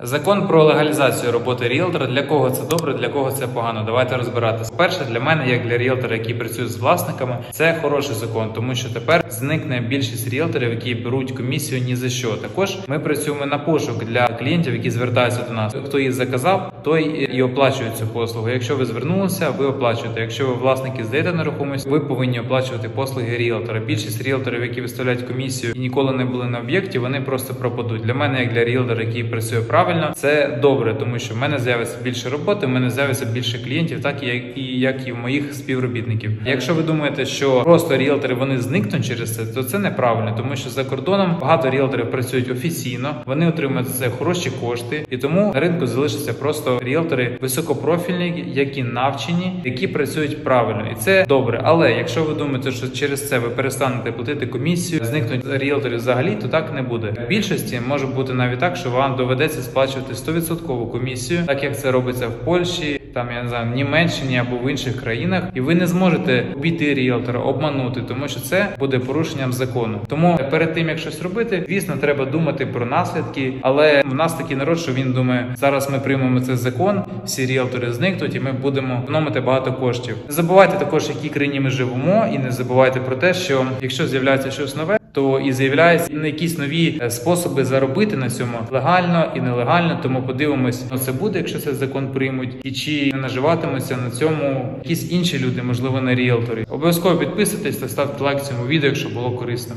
Закон про легалізацію роботи ріелтора. Для кого це добре, для кого це погано. Давайте розбиратися. Перше, для мене, як для ріелтора, який працює з власниками, це хороший закон, тому що тепер зникне більшість ріелторів, які беруть комісію ні за що. Також ми працюємо на пошук для клієнтів, які звертаються до нас. Хто її заказав, той і оплачує цю послугу. Якщо ви звернулися, ви оплачуєте. Якщо ви власники здаєте нерухомість, ви повинні оплачувати послуги ріелтора. Більшість ріелторів, які виставляють комісію і ніколи не були на об'єкті, вони просто пропадуть. Для мене, як для ріелтора, який працює правильно, це добре, тому що в мене з'явиться більше роботи, в мене з'явиться більше клієнтів, так і як і в моїх співробітників. Якщо ви думаєте, що просто ріелтори вони зникнуть через це, то це неправильно, тому що за кордоном багато ріелторів працюють офіційно, вони отримують це хороші кошти, і тому на ринку залишаться просто ріелтори високопрофільні, які навчені, які працюють правильно, і це добре. Але якщо ви думаєте, що через це ви перестанете платити комісію, зникнуть ріелторів взагалі, то так не буде. В більшості може бути навіть так, що вам доведеться сплачувати 100% комісію, так як це робиться в Польщі, там я не знаю, в Німеччині або в інших країнах, і ви не зможете обійти ріелтора, обманути, тому що це буде порушенням закону. Тому перед тим як щось робити, звісно, треба думати про наслідки. Але в нас такий народ, що він думає, зараз ми приймемо цей закон, всі ріелтори зникнуть, і ми будемо економити багато коштів. Не забувайте також, в якій країні ми живемо, і не забувайте про те, що якщо з'являється щось нове. То і з'являються на якісь нові е, способи заробити на цьому легально і нелегально. Тому подивимось, що це буде, якщо цей закон приймуть, і чи не наживатимуться на цьому якісь інші люди, можливо, не ріелторі. Обов'язково підписуйтесь та ставте лайк цьому відео, якщо було корисно.